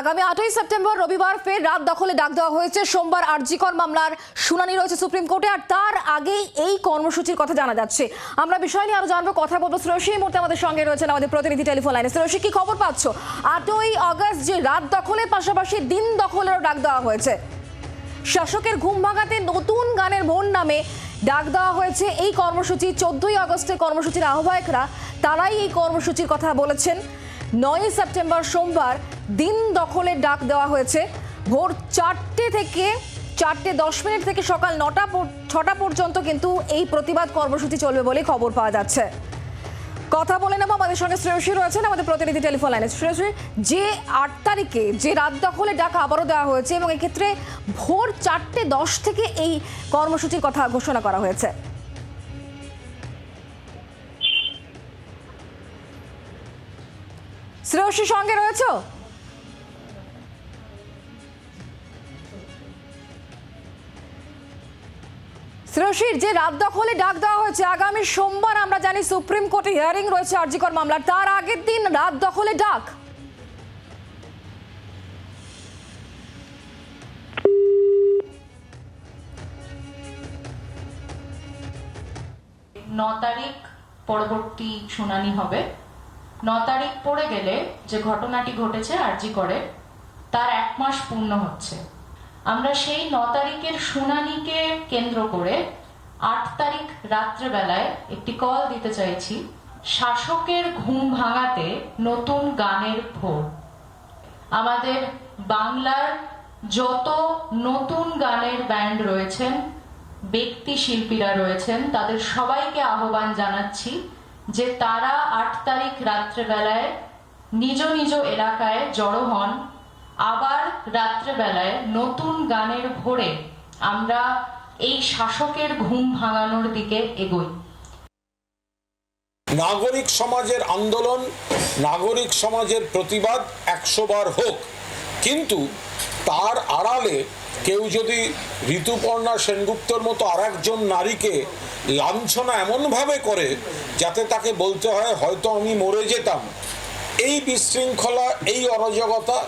আগামী আটই সেপ্টেম্বর রবিবার ফের রাত দখলে ডাক দেওয়া হয়েছে। সোমবার আরজিকর মামলার শুনানি রয়েছে সুপ্রিম কোর্টে, আর তার আগেই এই কর্মসূচির কথা জানা যাচ্ছে। আমরা বিষয় নিয়ে আরও জানব, কথা বলব। শ্রেয়সী এই মুহূর্তে আমাদের সঙ্গে রয়েছেন আমাদের প্রতিনিধি টেলিফোন লাইনে। শ্রেয়সী কি খবর পাচ্ছ? আটই আগস্ট যে রাত দখলের পাশাপাশি দিন দখলেরও ডাক দেওয়া হয়েছে। শাসকের ঘুম ভাঙাতে নতুন গানের মন নামে ডাক দেওয়া হয়েছে এই কর্মসূচি। চোদ্দই আগস্টের কর্মসূচির আহ্বায়করা, তারাই এই কর্মসূচির কথা বলেছেন। নয়ই সেপ্টেম্বর সোমবার দিন দখলের ডাক দেওয়া হয়েছে। ভোর চারটে থেকে চারটে দশ মিনিট থেকে সকাল নটা ছটা পর্যন্ত কিন্তু এই প্রতিবাদ কর্মসূচি চলবে বলে খবর পাওয়া যাচ্ছে। কথা বলে নেব, আমাদের সঙ্গে শ্রেয়সী রয়েছেন আমাদের প্রতিনিধি টেলিফোন লাইনে। শ্রেয়সী, যে আট তারিখে যে রাত দখলে ডাকা আবারও দেওয়া হয়েছে এবং এক্ষেত্রে ভোর চারটে দশ থেকে এই কর্মসূচির কথা ঘোষণা করা হয়েছে। শ্রেয়সী সঙ্গে রয়েছে? শ্রেয়সীর যে রাত দখলে ডাক দেওয়া হয়েছে, আগামী সোমবার আমরা জানি সুপ্রিম কোর্টে হিয়ারিং রয়েছে আরজিকর মামলার। তার আগের দিন রাত দখলে ডাক। ন তারিখ পরবর্তী শুনানি হবে। ন তারিখ পড়ে গেলে যে ঘটনাটি ঘটেছে আরজি করে, তার এক মাস পূর্ণ হচ্ছে। আমরা সেই ন তারিখের শুনানিকে কেন্দ্র করে আট তারিখ রাত্রেবেলায় একটি কল দিতে চাইছি, শাসকের ঘুম ভাঙাতে নতুন গানের ভোর। আমাদের বাংলার যত নতুন গানের ব্যান্ড রয়েছেন, ব্যক্তি শিল্পীরা রয়েছেন, তাদের সবাইকে আহ্বান জানাচ্ছি যে তারা আট তারিখ রাত্রেবেলায় নিজ নিজ এলাকায় জড়ো হন, আবার রাত্রেবেলায় নতুন গানের ভোরে আমরা এই শাসকের ঘুম ভাঙানোর দিকে এগোই। নাগরিক সমাজের আন্দোলন, নাগরিক সমাজের প্রতিবাদ একশো বার হোক। কিন্তু তার আড়ালে কেউ যদি ঋতুপর্ণা সেনগুপ্তর মতো আরেকজন নারীকে লাঞ্ছনা এমনভাবে করে যাতে তাকে বলতে হয়, হয়তো আমি মরে যেতাম। এই বিশৃঙ্খলা, এই অরাজকতা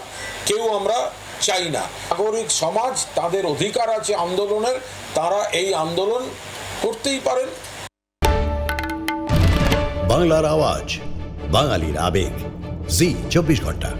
কেউ আমরা চাই না। নাগরিক সমাজ, তাদের অধিকার আছে আন্দোলনের, তারা এই আন্দোলন করতেই পারেন। বাংলার আওয়াজ, বাঙালির আবেগ। জি, চব্বিশ ঘণ্টা।